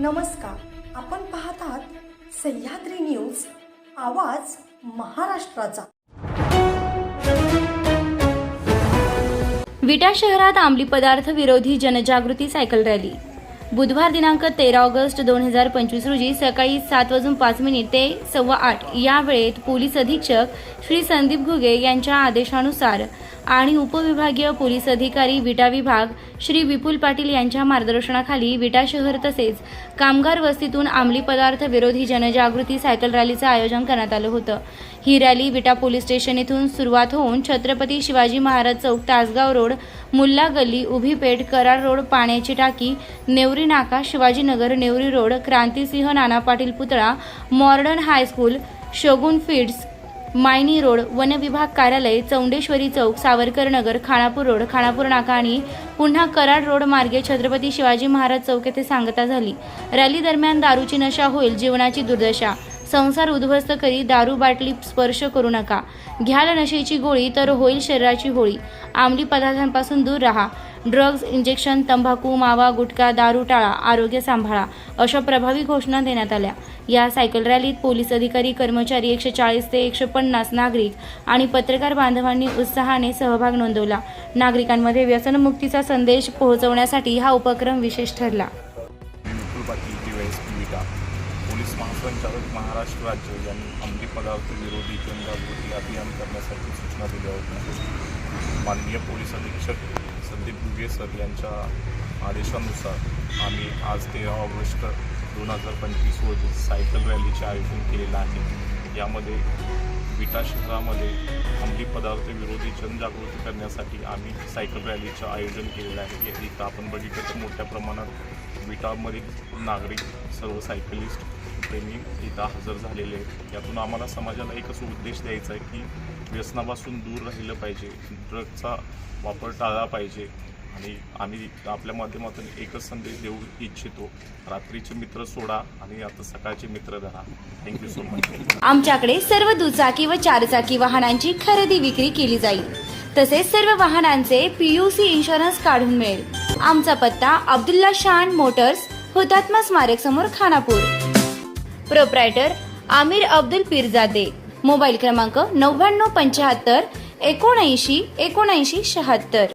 नमस्कार. आपण पाहत आहात सह्याद्री न्यूज आवाज महाराष्ट्राचा. विटा शहरात अंमली पदार्थ विरोधी जनजागृती सायकल रॅली. बुधवार दिनांक तेरा ऑगस्ट दोन हजार पंचवीस रोजी सकाळी सात वाजून पाच मिनिट ते सव्वा आठ या वेळेत पोलीस अधीक्षक श्री संदीप घुगे यांच्या आदेशानुसार आणि उपविभागीय पोलीस अधिकारी विटा विभाग श्री विपुल पाटील यांच्या मार्गदर्शनाखाली विटा शहर तसेच कामगार वस्तीतून अंमली पदार्थ विरोधी जनजागृती सायकल रॅलीचं आयोजन करण्यात आलं होतं. ही रॅली विटा पोलीस स्टेशन इथून सुरुवात होऊन छत्रपती शिवाजी महाराज चौक तासगाव रोड मुल्ला गल्ली उभी पेठ कराड रोड पाण्याची टाकी नेवरी नाका शिवाजीनगर नेवरी रोड क्रांतिसिंह नाना पाटील पुतळा modern high school Shogun feeds Mayani road one विभाग कार्यालय चौंडेश्वरी चौक सावरकर नगर खानापूर रोड खानापूर नाका आणि पुन्हा कराड रोड मार्गे छत्रपती शिवाजी महाराज चौक येथे सांगता झाली. रॅली दरम्यान दारूची नशा होईल जीवनाची दुर्दशा संसार उद्ध्वस्त करी दारू बाटली स्पर्श करू नका. घ्याल नशेची गोळी तर होईल शरीराची होळी. आमली पदार्थांपासून दूर राहा. ड्रग्ज इंजेक्शन तंबाखू मावा गुटखा दारू टाळा आरोग्य सांभाळा अशा प्रभावी घोषणा देण्यात आल्या. या सायकल रॅलीत पोलीस अधिकारी कर्मचारी एकशे चाळीस ते एकशे पन्नास नागरिक आणि पत्रकार बांधवांनी उत्साहाने सहभाग नोंदवला. नागरिकांमध्ये व्यसनमुक्तीचा संदेश पोहोचवण्यासाठी हा उपक्रम विशेष ठरला. पोलीस महासंचालक महाराष्ट्र राज्य यांनी अंमली पदार्थ विरोधी जनजागृती अभियान करण्यासाठी सूचना दिल्या होत्या. माननीय पोलीस अधीक्षक संदीप दुगे सर यांच्या आदेशानुसार आम्ही आज तेरा ऑगस्ट दोन हजार पंचवीस रोजी सायकल रॅलीचे आयोजन केलेलं आहे. यामध्ये विटा शहरामध्ये अंमली पदार्थ विरोधी जनजागृती करण्यासाठी आम्ही सायकल रॅलीचं आयोजन केलेलं आहे. इथं आपण बघितलं तर मोठ्या प्रमाणात विटामधील नागरिक सर्व सायकलिस्ट त्यांनी इथं हजर झालेले आहेत. यातून आम्हाला समाजाला एकच उद्देश द्यायचा आहे की व्यसनापासून दूर राहिलं पाहिजे ड्रगचा वापर टाळला पाहिजे. आणि आम्ही आपल्या माध्यमातून एकच संदेश देऊ इच्छितो रात्रीचे मित्र सोडा आणि आता सकाळचे मित्र धरा. थँक्यू सो मच आमच्याकडे सर्व दुचाकी व चारचाकी वाहनांची खरेदी विक्री केली जाईल. तसेच सर्व वाहनांचे पीयूसी इन्शुरन्स काढून मिळेल. आमचा पत्ता अब्दुल्ला शान मोटर्स हुतात्मा स्मारक समोर खानापूर. प्रोप्रायटर आमिर अब्दुल पीरजादे. मोबाईल क्रमांक नव्याण्णव पंच्याहत्तर एकोणऐंशी एकोणऐंशी शहात्तर.